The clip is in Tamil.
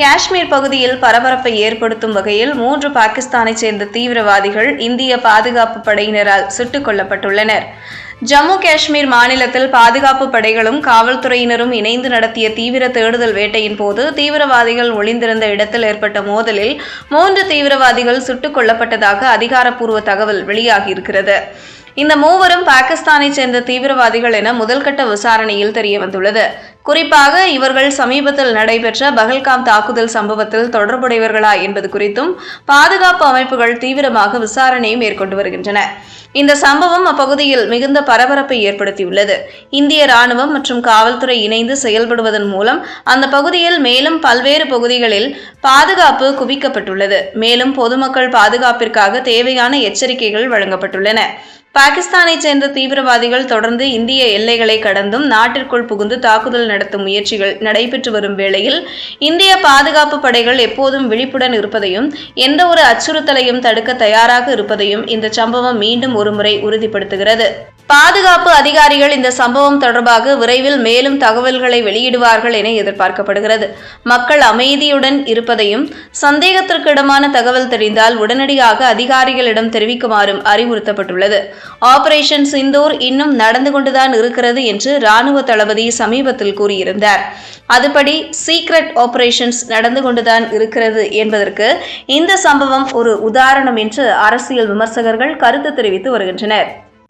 காஷ்மீர் பகுதியில் பரபரப்பை ஏற்படுத்தும் வகையில் மூன்று பாகிஸ்தானைச் சேர்ந்த தீவிரவாதிகள் இந்திய பாதுகாப்பு படையினரால் சுட்டுக் கொல்லப்பட்டுள்ளனர். ஜம்மு காஷ்மீர் மாநிலத்தில் பாதுகாப்பு படைகளும் காவல்துறையினரும் இணைந்து நடத்திய தீவிர தேடுதல் வேட்டையின் போது தீவிரவாதிகள் ஒளிந்திருந்த இடத்தில் ஏற்பட்ட மோதலில் மூன்று தீவிரவாதிகள் சுட்டுக் கொல்லப்பட்டதாக அதிகாரப்பூர்வ தகவல் வெளியாகியிருக்கிறது. இந்த மூவரும் பாகிஸ்தானைச் சேர்ந்த தீவிரவாதிகள் என முதல்கட்ட விசாரணையில் தெரியவந்துள்ளது. குறிப்பாக இவர்கள் சமீபத்தில் நடைபெற்ற பகல்காம் தாக்குதல் சம்பவத்தில் தொடர்புடையவர்களா என்பது குறித்தும் பாதுகாப்பு அமைப்புகள் தீவிரமாக விசாரணையை மேற்கொண்டு வருகின்றன. இந்த சம்பவம் அப்பகுதியில் மிகுந்த பரபரப்பை ஏற்படுத்தியுள்ளது. இந்திய ராணுவம் மற்றும் காவல்துறை இணைந்து செயல்படுவதன் மூலம் அந்த பகுதியில் மேலும் பல்வேறு பகுதிகளில் பாதுகாப்பு குவிக்கப்பட்டுள்ளது. மேலும் பொதுமக்கள் பாதுகாப்பிற்காக தேவையான எச்சரிக்கைகள் வழங்கப்பட்டுள்ளன. பாகிஸ்தானைச் சேர்ந்த தீவிரவாதிகள் தொடர்ந்து இந்திய எல்லைகளை கடந்தும் நாட்டிற்குள் புகுந்து தாக்குதல் நடத்தும் முயற்சிகள் நடைபெற்று வரும் வேளையில் இந்திய பாதுகாப்பு படைகள் எப்போதும் விழிப்புடன் இருப்பதையும் எந்த ஒரு அச்சுறுத்தலையும் தடுக்க தயாராக இருப்பதையும் இந்த சம்பவம் மீண்டும் ஒருமுறை உறுதிப்படுத்துகிறது. பாதுகாப்பு அதிகாரிகள் இந்த சம்பவம் தொடர்பாக விரைவில் மேலும் தகவல்களை வெளியிடுவார்கள் என எதிர்பார்க்கப்படுகிறது. மக்கள் அமைதியுடன் இருப்பதையும் சந்தேகத்திற்கிடமான தகவல் தெரிந்தால் உடனடியாக அதிகாரிகளிடம் தெரிவிக்குமாறும் அறிவுறுத்தப்பட்டுள்ளது. ஆபரேஷன் சிந்தூர் இன்னும் நடந்து கொண்டுதான் இருக்கிறது என்று ராணுவ தளபதி சமீபத்தில் கூறியிருந்தார். அதுபடி சீக்ரெட் ஆபரேஷன்ஸ் நடந்து கொண்டுதான் இருக்கிறது என்பதற்கு இந்த சம்பவம் ஒரு உதாரணம் என்று அரசியல் விமர்சகர்கள் கருத்து தெரிவித்து வருகின்றனர்.